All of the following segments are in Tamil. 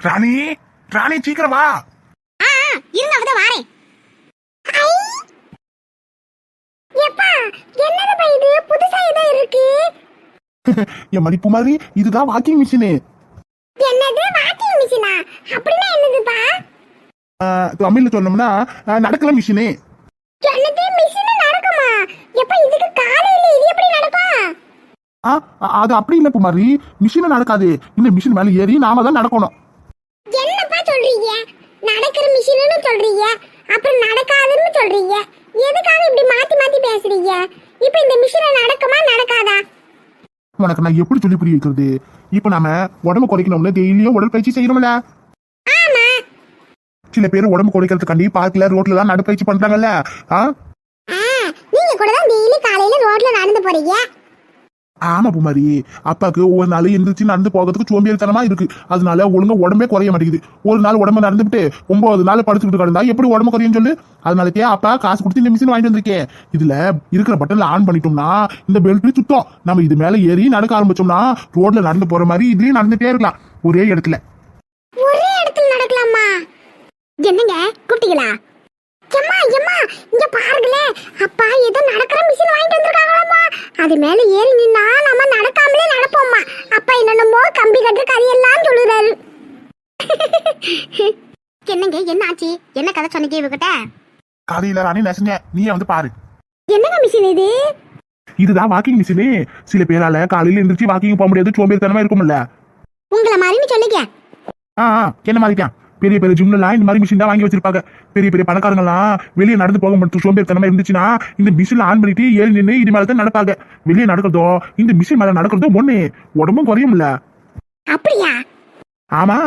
ராணி ராணி சீக்கிரம் வா. இருங்க அவதான் வாரேன். எப்பா என்னதுப்பா இது? புதுசா ஏதோ இருக்கு. என் மதிப்பு மாதிரி இதுதான் வாக்கிங் மிஷினு என்னது? வாக்கிங் மிஷினா அப்படின்னா என்னதுப்பா? தமிழ்ல சொன்னோம்னா நடக்கல மிஷினு என்னது? மிஷின் நடக்குமா? எப்பா இதுக்கு இது எப்படி நடக்கும்? ஆ அ- அது அப்படி இல்ல குமாரி. மிஷின் நடக்காது. இந்த மிஷின் மேல ஏறி நாம தான் நடக்கணும். சொல்றீங்க? நடக்கிற மிஷின்னு சொல்றீங்க. அப்புறம் நடக்காதுன்னு சொல்றீங்க. எதுக்காக இப்படி மாத்தி மாத்தி பேசுறீங்க? இப்போ இந்த மிஷினை நடக்குமா நடக்காதா? உனக்கு நான் எப்படி சொல்லி புரிய வைக்கிறது? இப்ப நாம உடம்பு குறைக்கணும்னு டெய்லியும் உடற்பயிற்சி செய்யறோம்ல ஆமா. சில பேர் உடம்பு குறைக்கிறதுக்காண்டி பார்க்ல ரோட்ல எல்லாம் நடைப்பயிற்சி பண்றாங்கல்ல. ஆ? நீங்க கூட தான் டெய்லி காலையில ரோட்ல நடந்து போறீங்க. ஆமா பூமாரி. அப்பாவுக்கு ஒவ்வொரு நாள் எந்திரிச்சு நடந்து போகிறதுக்கு சோம்பேறித்தனமா இருக்கு. அதனால ஒழுங்கா உடம்பே குறைய மாட்டேங்குது. ஒரு நாள் உடம்பு நடந்துட்டு ஒன்பது நாள் படுத்துக்கிட்டு கிடந்தா எப்படி உடம்பு குறையும் சொல்லு? அதனாலக்கே அப்பா காசு கொடுத்து இந்த மிஷின் வாங்கிட்டு வந்திருக்கேன் இதுல இருக்கிற பட்டன்ல ஆன் பண்ணிட்டோம்னா இந்த பெல்ட் சுத்தம். நம்ம இது மேல ஏறி நடக்க ஆரம்பிச்சோம்னா ரோட்ல நடந்து போற மாதிரி இதுலயும் நடந்துட்டே இருக்கலாம். ஒரே இடத்துல. ஒரே இடத்துல நடக்கலாமா? என்னங்க குட்டிகளா? எம்மா எம்மா இங்க பாருங்களே அப்பா ஏதோ நடக்கிற அது மேல ஏறி நின்னா நம்ம நடக்காமலே நடப்போம்மா. அப்பா என்னென்னமோ கம்பி கட்டுற கதையெல்லாம் சொல்லுறாரு. என்னங்க என்ன ஆச்சு? என்ன கதை சொன்னீங்க இவகிட்ட காலையில ராணி நெசஞ்சேன் நீயே வந்து பாரு. என்னங்க மிஷின் இது? இதுதான் வாக்கிங் மிஷினு சில பேரால காலையில எந்திரிச்சு வாக்கிங் போக முடியாது சோம்பேறித்தனமா இருக்கும்ல. உங்களை மாதிரின்னு சொல்லுங்க. ஆ என்ன மாதிரிக்கான் பெரிய பெரிய ஜிம்லாம் இந்த மாதிரி மிஷின் தான் வாங்கி வச்சிருப்பாங்க. பெரிய பெரிய பணக்காரங்களாம் வெளியே நடந்து போக மட்டும் சோம்பேறித்தனமா இருந்துச்சுன்னா இந்த மிஷின் ஆன் பண்ணிட்டு ஏறி நின்று இது மேல தான் நடப்பாங்க. வெளியே நடக்கிறதோ இந்த மிஷின் மேல நடக்கிறதோ ஒண்ணு உடம்பும் குறையும்ல. அப்படியா? ஆமா.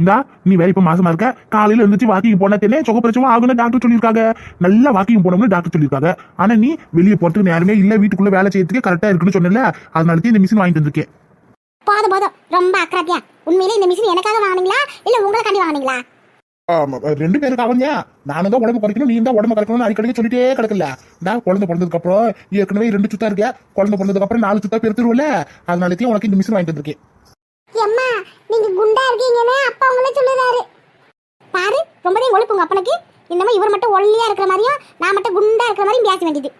இந்தா நீ வேற இப்ப மாசமா இருக்க காலையில இருந்துச்சு வாக்கிங் போனா தெரியல சொக பிரச்சனை ஆகும்னு டாக்டர் சொல்லியிருக்காங்க. நல்லா வாக்கிங் போனோம்னு டாக்டர் சொல்லியிருக்காங்க. ஆனா நீ வெளியே போறதுக்கு நேரமே இல்ல வீட்டுக்குள்ள வேலை செய்யறதுக்கு கரெக்டா இருக்குன்னு சொன்னல அதனால இந்த மிஷின் வாங்கிட்டு வந்திருக்கேன். போதும் போதும். ரொம்ப அக்கறாத்தியா? உண்மையிலே இந்த மிஷின் எனக்காக வாங்குனீங்களா? இல்ல உங்களை கண்டி வாங்குனீங்களா? ஆமா, ரெண்டு பேருக்கு அவன் நானும் தான் உடம்பு குறைக்கணும் நீ தான் உடம்பு குறைக்கணும்னு அடிக்கடி சொல்லிட்டே கிடக்கல நான் குழந்தை பிறந்ததுக்கு அப்புறம் ஏற்கனவே ரெண்டு சுத்தா இருக்க குழந்தை பிறந்ததுக்கு அப்புறம் நாலு சுத்தா பெருத்துருவல அதனாலத்தையும் உனக்கு இந்த மிஷின் வாங்கிட்டு வந்திருக்கேன். எம்மா நீங்க குண்டா இருக்கீங்கன்னு அப்பா உங்களே சொல்லுறாரு. பாரு ரொம்பவே ஒழுப்பு உங்க அப்பனுக்கு. இந்த மாதிரி இவர் மட்டும் ஒல்லியா இருக்கிற மாதிரியும் நான் மட்டும் குண்டா இருக்கிற மாதிரியும் பேச வேண்டியது.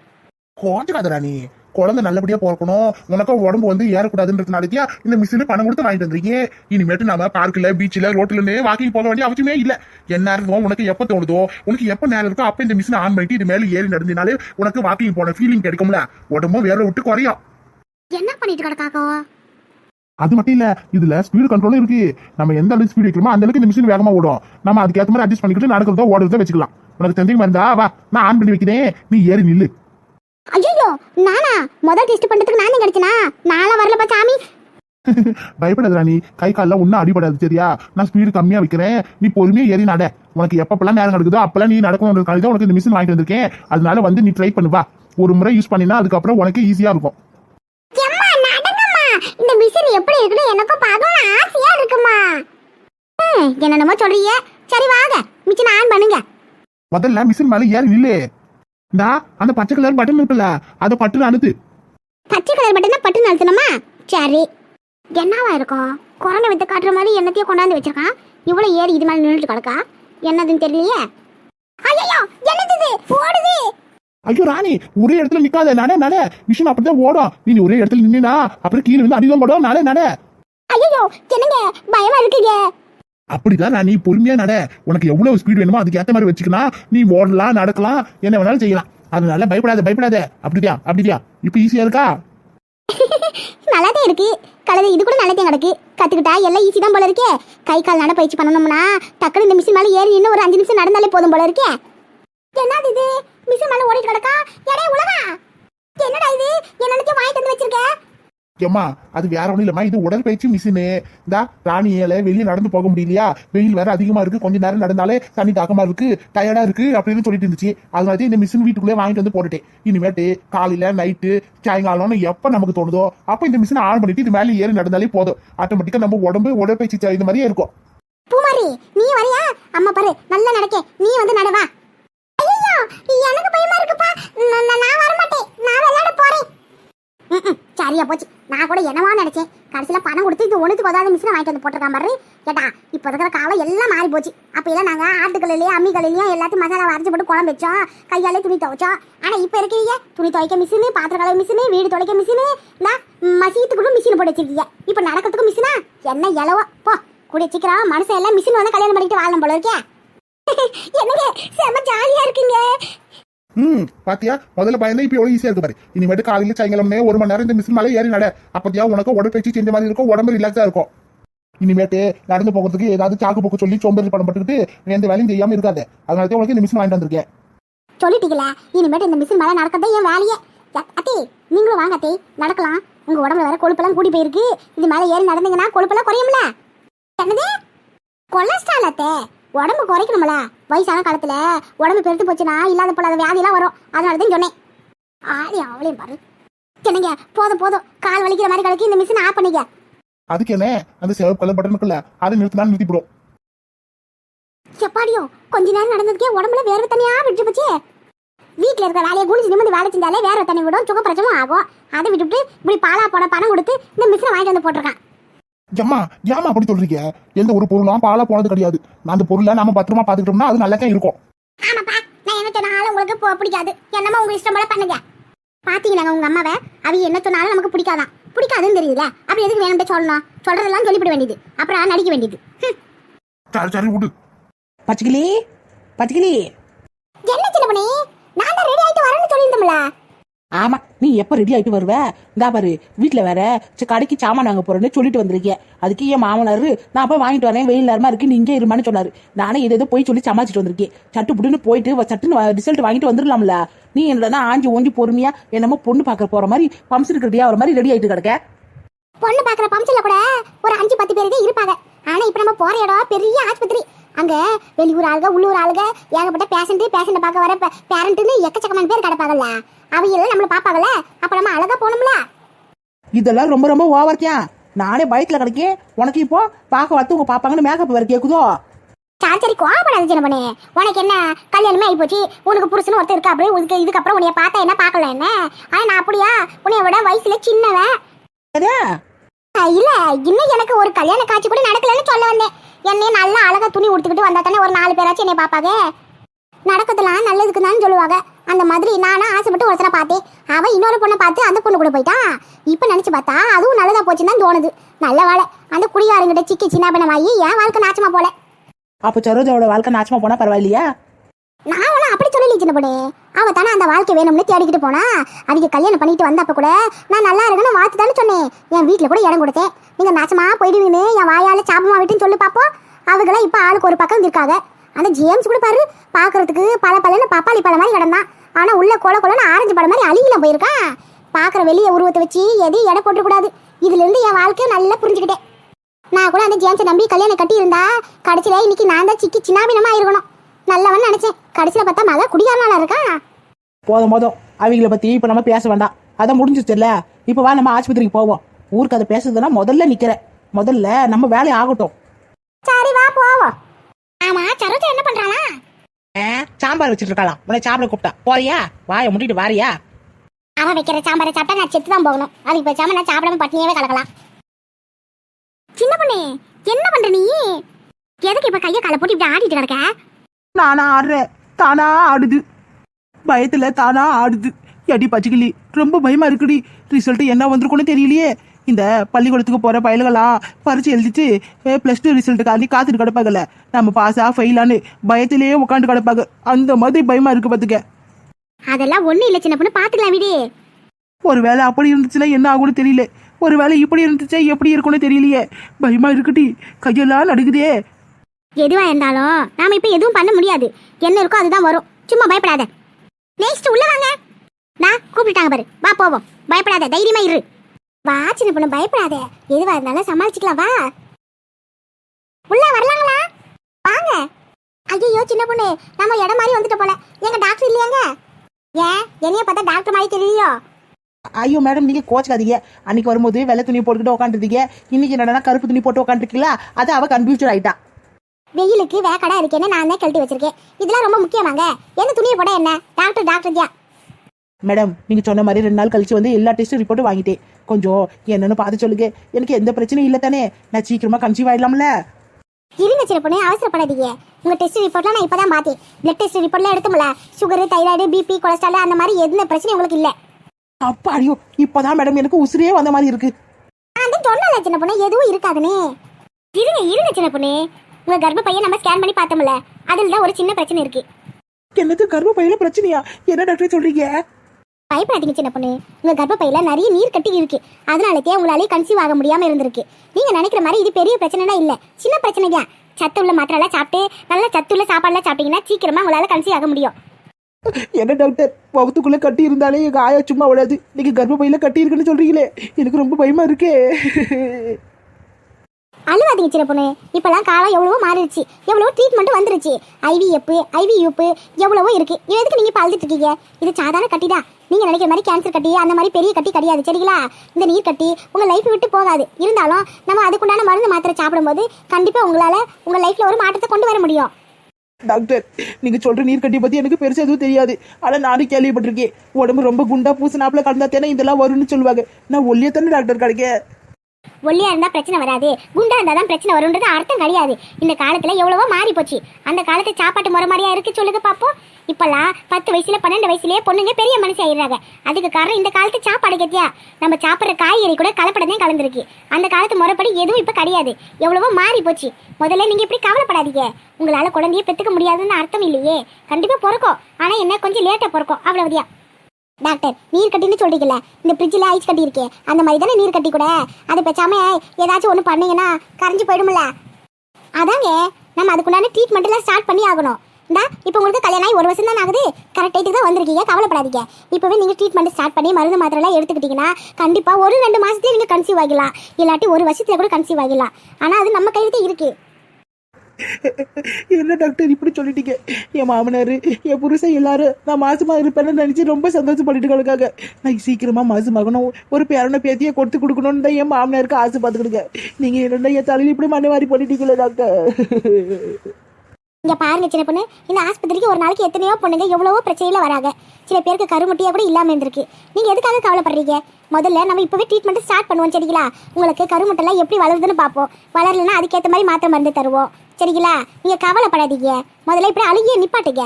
கோச்சுக்காதரா நீ. குழந்தை நல்லபடியா பிறக்கணும். உனக்கும் உடம்பு வந்து ஏறக்கூடாதுன்றதுனாலத்தியா இந்த மிஷின் பணம் கொடுத்து வாங்கிட்டு வந்திருக்கீங்க இனிமேட்டு நாம பார்க்ல பீச்ல ரோட்ல இருந்து வாக்கிங் போக வேண்டிய அவசியமே இல்ல. என்ன இருக்கும் உனக்கு எப்ப தோணுதோ உனக்கு எப்ப நேரம் இருக்கோ அப்ப இந்த மிஷின் ஆன் பண்ணிட்டு இது மேல ஏறி நடந்தினாலே உனக்கு வாக்கிங் போன ஃபீலிங் கிடைக்கும்ல. உடம்பும் வேற விட்டு குறையும். என்ன பண்ணிட்டு கிடக்காக்கோ அது மட்டும் இல்ல இதுல ஸ்பீடு கண்ட்ரோலும் இருக்கு. நம்ம எந்த அளவுக்கு ஸ்பீடு வைக்கிறோமோ அந்த அளவுக்கு இந்த மிஷின் வேகமா ஓடும். நம்ம அதுக்கேற்ற மாதிரி அட்ஜஸ்ட் பண்ணிக்கிட்டு நடக்கிறதோ ஓடுறதோ வச்சுக்கலாம். உனக்கு தெரிஞ்சு இருந்தா வா நான் ஆன் பண்ணி வைக்கிறேன். நீ ஏறி நில்லு. ஐயோ நானா? முதல் டெஸ்ட் பண்றதுக்கு நானே கிடைச்சனா நாளா வரலப்பா சாமி. பயப்படாத ராணி கை கால்லாம் ஒன்றும் அடிபடாது சரியா? நான் ஸ்பீடு கம்மியா வைக்கிறேன். நீ பொறுமையா ஏறி நட. உனக்கு எப்பப்பெல்லாம் நேரம் நடக்குதோ அப்பெல்லாம் நீ நடக்கணுன்றதுக்காக தான் உனக்கு இந்த மிஷின் வாங்கிட்டு வந்திருக்கேன். அதனால வந்து நீ ட்ரை பண்ணு வா. ஒரு முறை யூஸ் பண்ணினா அதுக்கப்புறம் உனக்கு ஈஸியா இருக்கும். இந்த மிஷின் எப்படி இருக்குன்னு எனக்கும் பார்க்கணும் ஆசையா இருக்குமா? என்னென்னமோ சொல்றீங்க. சரி வாங்க. மிஷின் ஆன் பண்ணுங்க. முதல்ல மிஷின் மேல ஏறி நில்லு. இந்தா அந்த பச்சை கலர் பட்டன் இருக்குல்ல அதை பட்டுன்னு அனுத்து பச்சை கலர் பட்டன் பட்டு நிறுத்தணுமா சரி. என்னவா இருக்கும் குரங்க வித்து காட்டுற மாதிரி என்னத்தையும் கொண்டாந்து வச்சிருக்கான். இவ்வளவு ஏறி இது மேல நின்றுட்டு கிடக்கா? என்னதுன்னு தெரியலையே. ஐயோ என்னது ஓடுது. ஐயோ ராணி ஒரே இடத்துல நிக்காத. நட நட. மிஷின் அப்படிதான் ஓடும். நீ ஒரே இடத்துல நின்னா அப்புறம் கீழே வந்து அடிதான் போடும். நட நட. ஐயோ என்னங்க? பயமா இருக்குங்க. அப்படிதான் நான் நீ பொறுமையா நட. உனக்கு எவ்வளவு ஸ்பீட் வேணுமோ அதுக்கு ஏற்ற மாதிரி வச்சுக்கலாம் நீ ஓடலாம் நடக்கலாம் என்ன வேணாலும் செய்யலாம். அதனால பயப்படாத பயப்படாத. அப்படியா அப்படியா இப்ப ஈஸியா இருக்கா? நல்லாதான் இருக்கு. கலது இது கூட நல்லாதான் நடக்கு கத்துக்கிட்டா எல்லாம் ஈஸி தான் போல இருக்கே. கை கால் நட பயிற்சி பண்ணணும்னா டக்குனு இந்த மிஷின் மேல ஏறி இன்னும் ஒரு அஞ்சு நிமிஷம் நடந்தாலே போதும் போல இருக்கே. என்னது இது? மிஷின் மேல ஓடிட்டு கிடக்கா? எடே உலகா? என்னடா இது? என்னன்னு வாங்கி வந்து வச்சிருக்க? ஏம்மா அது வேற ஒண்ணும் இல்லம்மா. இது உடற்பயிற்சி மிஷினு இந்த ராணியால வெளியே நடந்து போக முடியலையா? வெயில் வேற அதிகமா இருக்கு. கொஞ்ச நேரம் நடந்தாலே தண்ணி தாக்கமா இருக்கு. டயர்டா இருக்கு அப்படின்னு சொல்லிட்டு இருந்துச்சு. அதனால தான் இந்த மிஷின் வீட்டுக்குள்ளே வாங்கிட்டு வந்து போட்டுட்டேன். இனிமேட்டு காலையில நைட்டு சாயங்காலம்னு எப்ப நமக்கு தோணுதோ அப்ப இந்த மிஷினை ஆன் பண்ணிட்டு இது மேலே ஏறி நடந்தாலே போதும். ஆட்டோமேட்டிக்கா நம்ம உடம்பு உடற்பயிற்சி இந்த மாதிரியே இருக்கும். பூமாரி நீ வரியா? அம்மா பாரு நல்லா நடக்கே. நீ வந்து நடவா ஐயோ எனக்கு பயமா இருக்குப்பா. நான் வர மாட்டேன் நான் விளையாட போறேன். சரியா போச்சு. நான் கூட என்னவா நினைச்சேன்? கடைசியில பணம் கொடுத்து இது ஒண்ணுக்கு உதாவது மிஷினை வாங்கிட்டு வந்து போட்டிருக்கான் பாரு. கேட்டா இப்போ இருக்கிற காலம் எல்லாம் மாறி போச்சு. அப்போ எல்லாம் நாங்க ஆட்டுக்கல்லையே அம்மிக்கல்லையும் எல்லாத்தையும் மசாலா வரைச்சி போட்டு குழம்பு வச்சோம். கையாலே துணி துவைச்சோம். ஆனா இப்போ இருக்கிறீங்க? துணி துவைக்க மிஷினு பாத்திரம் கழுவ மிஷினு வீடு துவைக்க மிஷினு மசீத்துக்குள்ள மிஷின் போட்டு வச்சிருக்கீங்க. இப்ப நடக்கிறதுக்கு மிஷினா என்ன இலவோ போ கூடிய சீக்கிரம் மனுஷன் எல்லாம் மிஷின் வந்து கல்யாணம் பண்ணிட்டு வாழணும் போல இருக்கே. என்னங்க செம ஜாலியா இருக்குங்க. ம் பாத்தியா? முதல்ல பயந்து இப்ப எவ்வளவு ஈஸியா இருக்கு பாரு. இனிமேட்டு காலையில சாயங்காலம்னே ஒரு மணி நேரம் இந்த மிஷின் மலை ஏறி நட. அப்பத்தியா உனக்கு உடற்பயிற்சி செஞ்ச மாதிரி இருக்கும் உடம்பு ரிலாக்ஸா இருக்கும். இனிமேட்டு நடந்து போகிறதுக்கு ஏதாவது சாக்கு போக்கு சொல்லி சோம்பேறி படம் பட்டுக்கிட்டு எந்த வேலையும் செய்யாம இருக்காது. அதனால தான் உனக்கு இந்த மிஷின் வாங்கிட்டு வந்திருக்கேன். சொல்லிட்டீங்களா? இனிமேட்டு இந்த மிஷின் மேலே நடக்கிறதே என் வேலையே. ய- அத்தே நீங்களும் வாங்க அத்தே. நடக்கலாம். உங்க உடம்புல வேற கொழுப்பெல்லாம் கூடி போயிருக்கு. இது மேலே ஏறி நடந்தீங்கன்னா கொழுப்பெல்லாம் குறையும்ல. என்னது? கொலஸ்ட்ரால் அத்தே. உடம்பு குறைக்கணும்ல? வயசான காலத்துல உடம்பு பெருத்து போச்சுன்னா இல்லாத போல வியாதிலாம் வரும். அதனால தான் சொன்னேன். ஆளி அவளையும் பாரு. என்னங்க? போதும் போதும். கால் வலிக்கிற மாதிரி கலக்கி இந்த மிஷின் ஆஃப் பண்ணிக்க. அதுக்கு என்ன? அந்த சிவப்பு கலர் பட்டன் இருக்குல்ல அதை நிறுத்தினா நிறுத்திவிடும் எப்பாடியோ? கொஞ்ச நேரம் நடந்ததுக்கே உடம்புல வேர்வை தனியா விட்டு போச்சு. வீட்டில் இருக்கிற வேலையை குடிச்சு நிமிந்து வேலை செஞ்சாலே வேர்வை தண்ணி விடும். சுக பிரச்சனும் ஆகும். அதை விட்டுவிட்டு இப்படி பாலா போட பணம் கொடுத்து இந்த மிஷினை வாங்கிட்டு வந்து போட்டிருக்கான். ஏம்மா ஏமா அப்படி சொல்றீங்க? எந்த ஒரு பொருளும் பாலா போனது கிடையாது. அந்த பொருளை நாம பத்திரமா பாத்துக்கிட்டோம்னா அது நல்லா தான் இருக்கும். ஆமாப்பா நான் என்ன சொன்னாலும் உங்களுக்கு போ- பிடிக்காது. என்னமோ உங்க இஷ்டம் போல பண்ணுங்க. பாத்தீங்களாங்க உங்க அம்மாவை? அவ என்ன சொன்னாலும் நமக்கு பிடிக்காதான். பிடிக்காதுன்னு தெரியுதுல? அப்படி எதுக்கு வேணும்னு சொல்லணும்? சொல்றதெல்லாம் சொல்லிவிட வேண்டியது. அப்புறம் நடிக்க வேண்டியது. சரி சரி விடு. பச்சைக்கிளி பச்சைக்கிளி. என்ன சின்ன பண்ணி? நான் தான் ரெடி ஆயிட்டு வரேன்னு சொல்லியிருந்தோம்ல. ஆமா நீ எப்ப ரெடி ஆயிட்டு வருவ? இந்தா பாரு வீட்டுல வேற சரி, கடைக்கு சாமான் வாங்க போறேன்னு சொல்லிட்டு வந்திருக்கேன் அதுக்கு என் மாமனாரு நான் போய் வாங்கிட்டு வரேன் வெயில் நேரமா இருக்கு நீ இங்கே இருமான்னு சொன்னாரு. நானே இதை ஏதோ போய் சொல்லி சமாளிச்சுட்டு வந்திருக்கேன் சட்டு புட்டுன்னு போயிட்டு சட்டுன்னு ரிசல்ட் வாங்கிட்டு வந்துடலாம்ல நீ என்னடா ஆஞ்சி ஓஞ்சி பொறுமையா என்னமோ பொண்ணு பார்க்க போற மாதிரி பம்சனுக்கு ரெடியா வர மாதிரி ரெடி ஆயிட்டு கிடக்க. பொண்ணு பாக்குற பம்சன்ல கூட ஒரு அஞ்சு பத்து பேர் தான் இருப்பாங்க. ஆனா இப்ப நம்ம போற இடம் பெரிய ஆஸ்பத்திரி. அங்க வெளியூர் ஆளுக உள்ளூர் ஆளுக ஏகப்பட்ட பேஷண்ட் பேஷண்ட் பார்க்க வர பேரண்ட்னு எக்கச்சக்கமான பேர் கிடப்பாங்கல்ல. அவங்க நம்மள பாப்பாங்கல்ல அப்ப நம்ம அழகா போகணும்ல. இதெல்லாம் ரொம்ப ரொம்ப ஓவர்க்கியா நானே பயத்துல கிடைக்கேன். உனக்கு இப்போ பார்க்க வரத்து உங்க பாப்பாங்கன்னு மேக்கப் வேற கேக்குதோ? சரி கோவப்படாத சின்ன பண்ணு உனக்கு என்ன? கல்யாணமே ஆகி போச்சு உனக்கு புருஷன் ஒருத்தர் இருக்கா? அப்படி இதுக்கு இதுக்கப்புறம் உன்னைய பார்த்தா என்ன பார்க்கல என்ன? ஆனா நான் அப்படியா? உன்னைய விட வயசுல சின்னவன். இல்ல. இன்னும் எனக்கு ஒரு கல்யாண காட்சி கூட நடக்கலன்னு சொல்ல வந்தேன். என்னைய நல்லா அழகா துணி உடுத்துக்கிட்டு வந்தா தானே ஒரு நாலு பேராச்சும் என்னைய பாப்பாங்க நடக்கிறதுலாம் நல்லதுக்கு தான் சொல்லுவாங்க. அந்த மாதிரி நானும் ஆசைப்பட்டு ஒருத்தனை பார்த்தேன். அவன் இன்னொரு பொண்ணை பார்த்து அந்த பொண்ணு கூட போயிட்டான் இப்போ நினைச்சு பார்த்தா அதுவும் நல்லதா போச்சுன்னு தான் தோணுது. நல்ல வேலை. அந்த குடிகாரங்கிட்ட சிக்கி சின்ன பண்ணமாயி என் வாழ்க்கை நாச்சமா போல. அப்போ சரோஜாவோட வாழ்க்கை நாச்சமா போனா பரவாயில்லையா? நான் ஒன்றும் அப்படி சொல்லலை சின்ன பொண்ணு. அவ தானே அந்த வாழ்க்கை வேணும்னு தேடிக்கிட்டு போனா? அதுக்கு கல்யாணம் பண்ணிட்டு வந்தப்ப கூட நான் நல்லா இருக்கணும் வாழ்த்து தானே சொன்னேன். என் வீட்டில் கூட இடம் கொடுத்தேன். நீங்கள் நாச்சமா போயிடுவீங்கன்னு என் வாயால் சாபமா விட்டுன்னு சொல்லி பார்ப்போம் அவங்களாம் இப்போ ஆளுக்கு ஒரு பக்கம் இருக்காங்க அந்த ஜேம்ஸ் கூட பாரு பார்க்கறதுக்கு பல பலன்னு பப்பாளி பழம் மாதிரி கிடந்தான். ஆனா உள்ள கொல கொலன்னு ஆரஞ்சு பழம் மாதிரி அழுகில போயிருக்கான். பார்க்குற வெளியே உருவத்தை வச்சு எதையும் எடை போட்டுக்கூடாது இதுல இருந்து என் வாழ்க்கையை நல்லா புரிஞ்சுக்கிட்டேன். நான் கூட அந்த ஜேம்ஸை நம்பி கல்யாணம் கட்டியிருந்தா கடைசியில் இன்னைக்கு நான் தான் சிக்கி சின்னாபினமா இருக்கணும் நல்லவன் நினைச்சேன். கடைசியில பார்த்தா மக குடிகாரனால இருக்கான் போதும் போதும். அவங்கள பத்தி இப்ப நம்ம பேச வேண்டாம். அதான் முடிஞ்சிச்சுல்ல இப்ப வா நம்ம ஆஸ்பத்திரிக்கு போவோம். ஊருக்கு அதை பேசுறதுன்னா முதல்ல நிக்கிறேன். முதல்ல நம்ம வேலை ஆகட்டும். சரி வா போவோம். ஆமா சரோஜா என்ன பண்றானா ஆ, சாம்பார் வச்சிட்டு இருக்கலாம் உன்னை சாப்பிட கூப்பிட்டா. போறியா? வாய முட்டிட்டு வாரியா? அவன் வைக்கிற சாம்பாரை சாப்பிட்டா நான் செத்து தான் போகணும். அதுக்கு பேசாம நான் சாப்பிடாம பட்னியாவே கலக்கலாம். சின்ன பொண்ணு என்ன பண்ற நீ? எதுக்கு இப்ப கைய காலை போட்டு இப்படி ஆடிட்டு கிடக்க? நானா ஆடுறேன் தானா ஆடுது. பயத்துல தானா ஆடுது. எடி பச்சைக்கிளி ரொம்ப பயமா இருக்குடி. ரிசல்ட் என்ன வந்திருக்கும்னு தெரியலையே. இந்த பள்ளிக்கூடத்துக்கு போற பயல்களா பரிச்சு எழுதிட்டு பிளஸ் டூ ரிசல்ட்டுக்காண்டி காத்துட்டு கிடப்பாங்கல்ல. நம்ம பாஸா ஃபெயிலான்னு பயத்திலேயே உட்காந்து கிடப்பாங்க. அந்த மாதிரி பயமா இருக்கு பாத்துக்க. அதெல்லாம் ஒண்ணு இல்ல சின்ன பொண்ணு. பாத்துக்கலாம் விடு. ஒருவேளை அப்படி இருந்துச்சுன்னா என்ன ஆகும்னு தெரியல. ஒருவேளை இப்படி இருந்துச்சா எப்படி இருக்கும்னு தெரியலையே. பயமா இருக்குடி. கையெல்லாம் நடுக்குதே எதுவா இருந்தாலும் நாம இப்ப எதுவும் பண்ண முடியாது. என்ன இருக்கோ அதுதான் வரும். சும்மா பயப்படாத. நெக்ஸ்ட் உள்ள வாங்க. நான் கூப்பிட்டாங்க பாரு. வா போவோம். பயப்படாத. தைரியமா இரு. வா சின்ன பொண்ணு பயப்படாத. எதுவா இருந்தாலும் சமாளிச்சுக்கலாம். வா. உள்ள வரலாங்களா? வாங்க. ஐயோ சின்ன பொண்ணு நம்ம இடம் மாதிரி வந்துட்டு போல. எங்க டாக்டர் இல்லையாங்க? ஏன்? என்னைய பார்த்தா டாக்டர் மாதிரி தெரியலையோ ஐயோ மேடம் நீங்க கோச்சுக்காதீங்க அன்னைக்கு வரும்போது வெள்ளை துணி போட்டுக்கிட்டு உட்காந்துருந்தீங்க. இன்னைக்கு என்னடா கருப்பு துணி போட்டு உட்காந்துருக்கீங்களா? அது அவ கன்ஃபியூஷன் ஆயிட்டா. வெயிலுக்கு வேக்கடா இருக்கேன்னு நான் தான் கழட்டி வச்சிருக்கேன். இதெல்லாம் ரொம்ப முக்கியமாங்க. என்ன துணியை போட என்ன? டாக்டர் டாக்டர் தியா மேடம் நீங்க சொன்ன மாதிரி ரெண்டு நாள் கழிச்சு வந்து எல்லா டெஸ்ட் ரிப்போர்ட்டும் வாங்கிட்டேன். கொஞ்சம் என்னன்னு பார்த்து சொல்லுங்க. எனக்கு எந்த பிரச்சனையும் இல்லை தானே. நான் சீக்கிரமா கன்சீவ் ஆயிடலாம்ல. இருங்க சின்ன பொண்ணு அவசரப்படாதீங்க. உங்க டெஸ்ட் ரிப்போர்ட்லாம் நான் இப்பதான் பார்த்தேன். பிளட் டெஸ்ட் ரிப்போர்ட்லாம் எடுத்தோம்ல சுகர் தைராய்டு பிபி கொலஸ்ட்ரால் அந்த மாதிரி எந்த பிரச்சனையும் உங்களுக்கு இல்லை. அப்பாடியோ இப்பதான் மேடம் எனக்கு உசிரியே வந்த மாதிரி இருக்கு. நான் சொன்னல சின்ன பொண்ணு எதுவும் இருக்காதுன்னு. இருங்க இருங்க சின்ன பொண்ணு. உங்க கர்ப்ப பையன் நம்ம ஸ்கேன் பண்ணி பார்த்தோம்ல அதில் தான் ஒரு சின்ன பிரச்சனை இருக்கு. என்னது கர்ப்ப பையில பிரச்சனையா? என்ன டாக்டர் சொல்றீங்க? பயப்படாதீங்க சின்ன பொண்ணு. உங்க கர்ப்ப பையில நிறைய நீர் கட்டி இருக்கு. அதனாலதே உங்களாலே கன்சீவ் ஆக முடியாம இருந்திருக்கு. நீங்க நினைக்கிற மாதிரி இது பெரிய பிரச்சனைனா இல்ல. சின்ன பிரச்சனை தான் சத்து உள்ள மாத்திரைலாம் சாப்பிட்டு நல்ல சத்து உள்ள சாப்பாடுலாம் சாப்பிட்டீங்கன்னா சீக்கிரமா உங்களால கன்சீவ் ஆக முடியும். என்ன டாக்டர் வகுத்துக்குள்ள கட்டி இருந்தாலே எங்க ஆயா சும்மா விடாது நீங்க கர்ப்ப பையில கட்டி இருக்குன்னு சொல்றீங்களே. எனக்கு ரொம்ப பயமா இருக்கே. அழுவாதீங்க சின்ன பொண்ணு இப்பெல்லாம் காலம் எவ்வளவோ மாறிடுச்சு. எவ்வளவோ ட்ரீட்மெண்ட் வந்துருச்சு. ஐவிஎஃப் ஐவியூப் எவ்வளவோ இருக்கு. இது எதுக்கு நீங்க இப்போ அழுதுட்டு இருக்கீங்க? இது சாதாரண கட்டி தான். நீங்க நினைக்கிற மாதிரி கேன்சர் கட்டி அந்த மாதிரி பெரிய கட்டி கிடையாது. சரிங்களா? இந்த நீர் கட்டி உங்க லைஃப் விட்டு போகாது. இருந்தாலும் நம்ம அதுக்குண்டான மருந்து மாத்திரை சாப்பிடும்போது கண்டிப்பா உங்களால உங்க லைஃப்ல ஒரு மாற்றத்தை கொண்டு வர முடியும். டாக்டர் நீங்க சொல்ற நீர் கட்டி பத்தி எனக்கு பெருசா எதுவும் தெரியாது. ஆனா நானும் கேள்விப்பட்டிருக்கேன். உடம்பு ரொம்ப குண்டா பூசினாப்புல கலந்தா தானே இதெல்லாம் வரும்னு சொல்லுவாங்க. நான் ஒல்லியத்தானே டாக்டர் கிடைக்க ஒல்லியா இருந்தா பிரச்சனை வராது. குண்டா இருந்தா தான் பிரச்சனை வரும்ன்றது அர்த்தம் கிடையாது. இந்த காலத்துல எவ்வளவோ மாறி போச்சு. அந்த காலத்து சாப்பாட்டு முறை மாதிரியா இருக்கு சொல்லுங்க பாப்போம். இப்பெல்லாம் பத்து வயசுல பன்னெண்டு வயசுலயே பொண்ணுங்க பெரிய மனுஷன் ஆயிடுறாங்க. அதுக்கு காரணம் இந்த காலத்து சாப்பாடு கத்தியா நம்ம சாப்பிட்ற காய்கறி கூட கலப்படமே கலந்துருக்கு. அந்த காலத்து முறைப்படி எதுவும் இப்ப கிடையாது. எவ்வளவோ மாறி போச்சு. முதல்ல நீங்க இப்படி கவலைப்படாதீங்க. உங்களால குழந்தைய பெத்துக்க முடியாதுன்னு அர்த்தம் இல்லையே. கண்டிப்பா பிறக்கும். ஆனா என்ன கொஞ்சம் லேட்டா பிறக்கும். அவ்வளவுதான். டாக்டர் நீர் கட்டின்னு சொல்றீங்கல்ல? இந்த ஃப்ரிட்ஜில் ஐஸ் கட்டி அந்த மாதிரி தானே நீர் கட்டி கூட? அது பேசாம ஏதாச்சும் ஒன்று பண்ணீங்கன்னா கரைஞ்சு போயிடும்ல? அதாங்க நம்ம அதுக்குண்டான ட்ரீட்மெண்ட்லாம் ஸ்டார்ட் பண்ணி ஆகணும். இந்தா இப்போ உங்களுக்கு கல்யாணம் ஆகி ஒரு வருஷம் தான் ஆகுது? கரெக்ட் டைத்துக்கு தான் வந்திருக்கீங்க. கவலைப்படாதீங்க. இப்போவே நீங்கள் ட்ரீட்மெண்ட் ஸ்டார்ட் பண்ணி மருந்து மாத்திரைலாம் எடுத்துக்கிட்டீங்கன்னா கண்டிப்பாக ஒரு ரெண்டு மாதத்துலேயே நீங்கள் கன்சீவ் ஆகிடலாம். இல்லாட்டி ஒரு வருஷத்தில் கூட கன்சீவ் ஆகிடலாம். ஆனால் அது நம்ம கையில் தான் இருக்குது என்ன டாக்டர் இப்படி சொல்லிட்டீங்க? என் மாமனார் என் புருஷன் எல்லாரும் நான் மாசமாக இருப்பேன்னு நினச்சி ரொம்ப சந்தோஷப்பட்டுட்டு கிடக்காங்க நான் சீக்கிரமாக மாசமாகணும் ஒரு பேரனை பேத்தியை கொடுத்து கொடுக்கணும்னு தான் என் மாமனாருக்கு ஆசை பார்த்துக்கிடுங்க. நீங்கள் என்ன என் தலையில் இப்படி மண்ணை வாரி பண்ணிட்டீங்களே டாக்டர் இங்கே பாருங்க சின்ன பொண்ணு. இந்த ஆஸ்பத்திரிக்கு ஒரு நாளைக்கு எத்தனையோ பொண்ணுங்க எவ்வளவோ பிரச்சனையில் வராங்க. சில பேருக்கு கருமுட்டியாக கூட இல்லாமல் இருந்திருக்கு. நீங்கள் எதுக்காக கவலைப்படுறீங்க? முதல்ல நம்ம இப்போவே ட்ரீட்மெண்ட் ஸ்டார்ட் பண்ணுவோம் சரிங்களா? உங்களுக்கு கருமுட்டெல்லாம் எப்படி வளருதுன்னு பார்ப்போம். வளரலன்னா அதுக்கேற்ற மாதிரி மாத்திரை மருந்து தருவோம். சரிங்களா? நீங்க கவலைப்படாதீங்க. முதல்ல இப்படி அழுகிய நிப்பாட்டுங்க.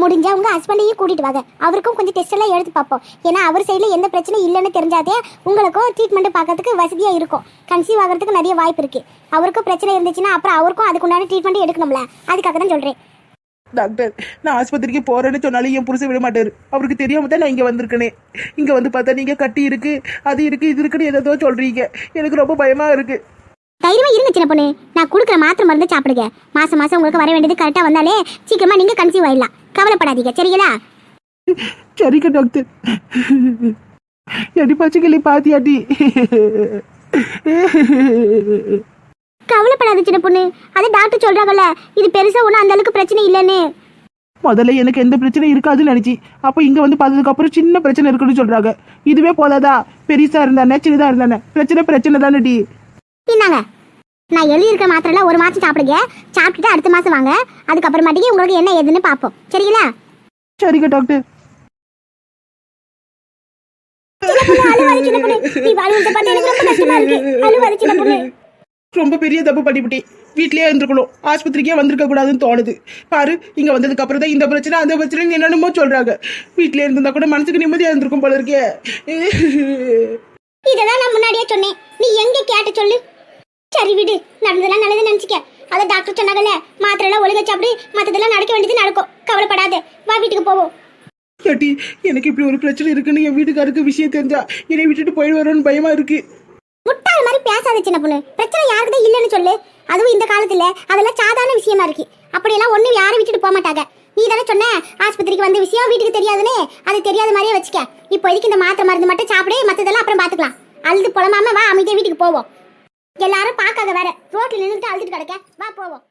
முடிஞ்சா உங்க ஹஸ்பண்டையும் கூட்டிட்டு வாங்க. அவருக்கும் கொஞ்சம் டெஸ்ட் எல்லாம் எடுத்து பார்ப்போம். ஏன்னா அவர் சைடில் எந்த பிரச்சனையும் இல்லைன்னு தெரிஞ்சாதே உங்களுக்கும் ட்ரீட்மெண்ட் பார்க்கறதுக்கு வசதியாக இருக்கும். கன்சீவ் ஆகிறதுக்கு நிறைய வாய்ப்பு இருக்கு. அவருக்கும் பிரச்சனை இருந்துச்சுன்னா அப்புறம் அவருக்கும் அதுக்குண்டான ட்ரீட்மெண்ட் எடுக்கணும்ல. அதுக்காக தான் சொல்றேன். டாக்டர் நான் ஆஸ்பத்திரிக்கு போறேன்னு சொன்னாலும் என் புருஷன் விட மாட்டாரு. அவருக்கு தெரியாம தான் நான் இங்க வந்திருக்கனே. இங்க வந்து பார்த்தா நீங்க கட்டி இருக்கு அது இருக்கு இது இருக்குன்னு ஏதோ சொல்றீங்க. எனக்கு ரொம்ப பயமா இருக்கு. தைரியமா இருங்க சின்ன பொண்ணு. நான் கொடுக்குற மாத்திரை மருந்து சாப்பிடுங்க. மாசம் மாசம் உங்களுக்கு வர வேண்டியது கரெக்டா வந்தாலே சீக்கிரமா நீங்க கன்சீவ் ஆயிடலாம். கவலைப்படாதீங்க சரிங்களா? சரிங்க டாக்டர் எடி பச்சைக்கிளி பாத்தியாட்டி கவலைப்படாத சின்ன பொண்ணு. அது டாக்டர் சொல்றாங்கல்ல இது பெருசா ஒன்றும் அந்த அளவுக்கு பிரச்சனை இல்லைன்னு. முதல்ல எனக்கு எந்த பிரச்சனையும் இருக்காதுன்னு நினைச்சி அப்போ இங்க வந்து பார்த்ததுக்கு அப்புறம் சின்ன பிரச்சனை இருக்குன்னு சொல்றாங்க. இதுவே போதாதா? பெருசா இருந்தானே சின்னதா இருந்தானே? பிரச்சனை பிரச்சனை தானே டி இந்தாங்க. நான் எழுதியிருக்க மாத்திரைல ஒரு மாசம் சாப்பிடுங்க. சாப்பிட்டுட்டு அடுத்த மாசம் வாங்க. அதுக்கப்புறமாட்டிக்கு உங்களுக்கு என்ன ஏதுன்னு பார்ப்போம். சரிங்களா? சரிங்க டாக்டர். ரொம்ப பெரிய தப்பு பண்ணிவிட்டேன் வீட்லயே இருந்திருக்கணும். ஆஸ்பத்திரிக்கே வந்திருக்க கூடாதுன்னு தோணுது. பாரு இங்க வந்ததுக்கு அப்புறம் தான் இந்த பிரச்சனை அந்த பிரச்சனை என்னென்னமோ சொல்றாங்க. வீட்லயே இருந்திருந்தா கூட மனசுக்கு நிம்மதியா இருந்திருக்கும் போல இருக்கே. இததான் நான் முன்னாடியே சொன்னேன். நீ எங்க கேட்ட சொல்லு? சரி விடு. நடந்ததெல்லாம் நல்லது நினைச்சுக்க. அத டாக்டர் சொன்னாங்கல்ல மாத்திரை எல்லாம் ஒழுங்கா சாப்பிடு மத்ததெல்லாம் நடக்க வேண்டியது நடக்கும் கவலைப்படாத. வா வீட்டுக்கு போவோம். கேட்டி எனக்கு இப்படி ஒரு பிரச்சனை இருக்குன்னு என் வீட்டுக்காருக்கு விஷயம் தெரிஞ்சா என்னை விட்டுட்டு போயிடுவாரோன்னு பயமா இருக்கு. முட்டாள் மாதிரி பேசாத சின்ன பொண்ணு. பிரச்சனை யாருக்குதான் இல்லைன்னு சொல்லு. அதுவும் இந்த காலத்துல அதெல்லாம் சாதாரண விஷயமா இருக்கு. அப்படியெல்லாம் ஒண்ணும் யாரும் விட்டுட்டு போக மாட்டாங்க. நீ தானே சொன்ன ஆஸ்பத்திரிக்கு வந்த விஷயம் வீட்டுக்கு தெரியாதுன்னு. அது தெரியாத மாதிரியே வச்சுக்க. இப்போதைக்கு இந்த மாத்திரை மருந்து மட்டும் சாப்பிடு மத்ததெல்லாம் அப்புறம் பாத்துக்கலாம். அழுது புலமாம வா அமைதியா வீட்டுக்கு போவோம். எல்லாரும் பார்க்காத வேற. ரோட்ல நின்றுட்டு அழுதுட்டு கிடக்க. வா போவோம்.